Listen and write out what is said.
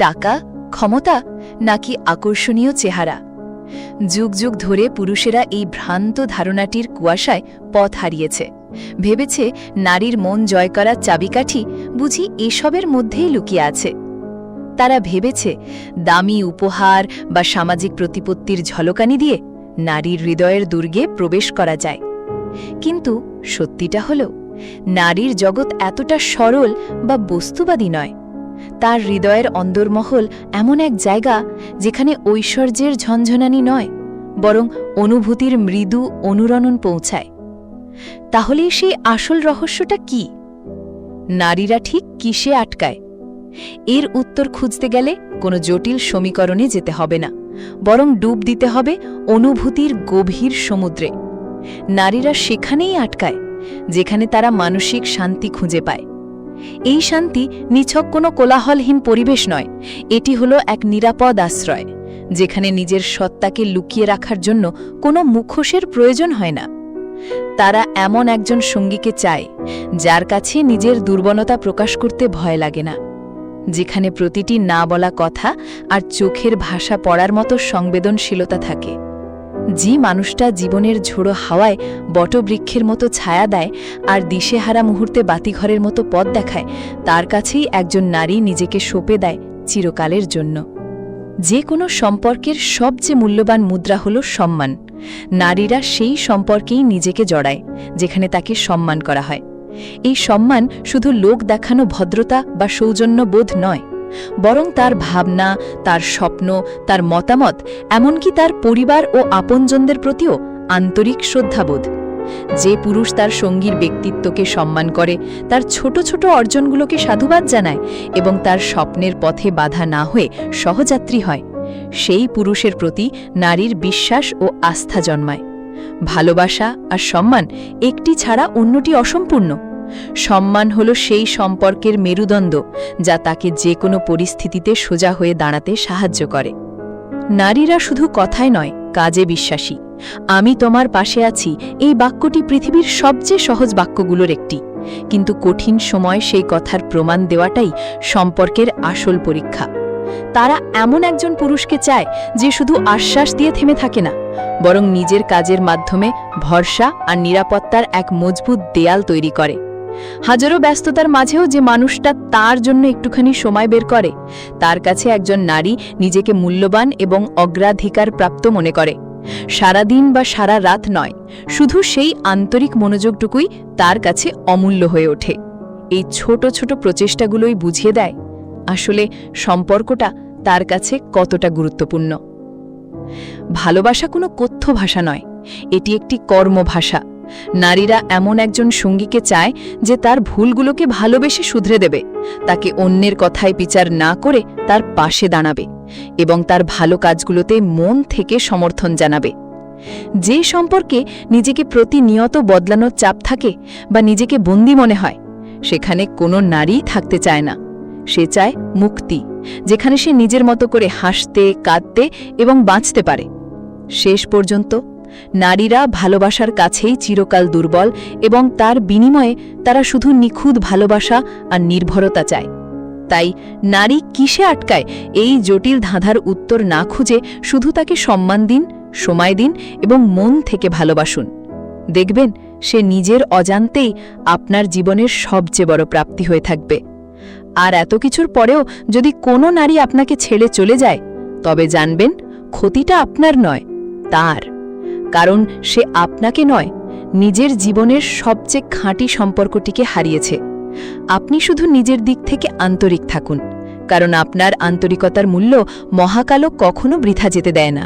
টাকা, ক্ষমতা, নাকি আকর্ষণীয় চেহারা? যুগ যুগ ধরে পুরুষেরা এই ভ্রান্ত ধারণাটির কুয়াশায় পথ হারিয়েছে। ভেবেছে নারীর মন জয় করার চাবিকাঠি বুঝি এসবের মধ্যেই লুকিয়ে আছে। তারা ভেবেছে দামি উপহার বা সামাজিক প্রতিপত্তির ঝলকানি দিয়ে নারীর হৃদয়ের দুর্গে প্রবেশ করা যায়। কিন্তু সত্যিটা হল, নারীর জগৎ এতটা সরল বা বস্তুবাদী নয়। তার হৃদয়ের অন্দরমহল এমন এক জায়গা যেখানে ঐশ্বর্যের ঝনঝনানি নয়, বরং অনুভূতির মৃদু অনুরণন পৌঁছায়। তাহলে সেই আসল রহস্যটা কি? নারীরা ঠিক কিসে আটকায়? এর উত্তর খুঁজতে গেলে কোনো জটিল সমীকরণে যেতে হবে না, বরং ডুব দিতে হবে অনুভূতির গভীর সমুদ্রে। নারীরা সেখানেই আটকায়, যেখানে তারা মানসিক শান্তি খুঁজে পায়। এই শান্তি নিছক কোনো কোলাহলহীন পরিবেশ নয়। এটি হলো এক নিরাপদ আশ্রয়, যেখানে নিজের সত্তাকে লুকিয়ে রাখার জন্য কোনো মুখোশের প্রয়োজন হয় না। তারা এমন একজন সঙ্গীকে চায়, যার কাছে নিজের দুর্বলতা প্রকাশ করতে ভয় লাগে না, যেখানে প্রতিটি না বলা কথা আর চোখের ভাষা পড়ার মতো সংবেদনশীলতা থাকে। যে মানুষটা জীবনের ঝোড়ো হাওয়ায় বটবৃক্ষের মতো ছায়া দেয় আর দিশেহারা মুহূর্তে বাতিঘরের মতো পথ দেখায়, তার কাছেই একজন নারী নিজেকে সঁপে দেয় চিরকালের জন্য। যে কোনো সম্পর্কের সবচেয়ে মূল্যবান মুদ্রা হল সম্মান। নারীরা সেই সম্পর্কেই নিজেকে জড়ায়, যেখানে তাকে সম্মান করা হয়। এই সম্মান শুধু লোক দেখানো ভদ্রতা বা সৌজন্যবোধ নয় বরং তার ভাবনা, তার স্বপ্ন, তার মতামত, এমনকি তার পরিবার ও আপনজনদের প্রতিও আন্তরিক শ্রদ্ধাবোধ। যে পুরুষ তার সঙ্গীর ব্যক্তিত্বকে সম্মান করে, তার ছোট ছোট অর্জনগুলোকে সাধুবাদ জানায় এবং তার স্বপ্নের পথে বাধা না হয়ে সহযাত্রী হয়, সেই পুরুষের প্রতি নারীর বিশ্বাস ও আস্থা জন্মায়। ভালোবাসা আর সম্মান একটি ছাড়া অন্যটি অসম্পূর্ণ। সম্মান হল সেই সম্পর্কের মেরুদণ্ড যা তাকে যে কোনো পরিস্থিতিতে সোজা হয়ে দাঁড়াতে সাহায্য করে। নারীরা শুধু কথায় নয়, কাজে বিশ্বাসী। আমি তোমার পাশে আছি, এই বাক্যটি পৃথিবীর সবচেয়ে সহজ বাক্যগুলোর একটি। কিন্তু কঠিন সময় সেই কথার প্রমাণ দেওয়াটাই সম্পর্কের আসল পরীক্ষা। তারা এমন একজন পুরুষকে চায় যে শুধু আশ্বাস দিয়ে থেমে থাকে না, বরং নিজের কাজের মাধ্যমে ভরসা আর নিরাপত্তার এক মজবুত দেয়াল তৈরি করে। হাজারো ব্যস্ততার মাঝেও যে মানুষটা তার জন্য একটুখানি সময় বের করে, তার কাছে একজন নারী নিজেকে মূল্যবান এবং অগ্রাধিকার প্রাপ্ত মনে করে। সারাদিন বা সারা রাত নয়, শুধু সেই আন্তরিক মনোযোগটুকুই তার কাছে অমূল্য হয়ে ওঠে। এই ছোট ছোট প্রচেষ্টাগুলোই বুঝিয়ে দেয়, আসলে সম্পর্কটা তার কাছে কতটা গুরুত্বপূর্ণ। ভালোবাসা কোনো কথ্য ভাষা নয়, এটি একটি কর্মভাষা। নারীরা এমন একজন সঙ্গীকে চায় যে তার ভুলগুলোকে ভালোবেসে শুধরে দেবে। তাকে অন্যের কথায় বিচার না করে তার পাশে দাঁড়াবে এবং তার ভালো কাজগুলোতে মন থেকে সমর্থন জানাবে। যে সম্পর্কে নিজেকে প্রতিনিয়ত বদলানোর চাপ থাকে বা নিজেকে বন্দি মনে হয়, সেখানে কোনো নারী থাকতে চায় না। সে চায় মুক্তি, যেখানে সে নিজের মতো করে হাসতে, কাঁদতে এবং বাঁচতে পারে। শেষ পর্যন্ত নারীরা ভালোবাসার কাছেই চিরকাল দুর্বল এবং তার বিনিময়ে তারা শুধু নিখুঁত ভালোবাসা আর নির্ভরতা চায়। তাই নারী কিসে আটকায় এই জটিল ধাঁধার উত্তর না খুঁজে শুধু তাকে সম্মান দিন, সময় দিন এবং মন থেকে ভালোবাসুন। দেখবেন, সে নিজের অজান্তেই আপনার জীবনের সবচেয়ে বড় প্রাপ্তি হয়ে থাকবে। আর এত কিছুর পরেও যদি কোনো নারী আপনাকে ছেড়ে চলে যায়, তবে জানবেন, ক্ষতিটা আপনার নয়, তার। কারণ সে আপনাকে নয়, নিজের জীবনের সবচেয়ে খাঁটি সম্পর্কটিকে হারিয়েছে। আপনি শুধু নিজের দিক থেকে আন্তরিক থাকুন, কারণ আপনার আন্তরিকতার মূল্য মহাকালও কখনো বৃথা যেতে দেয় না।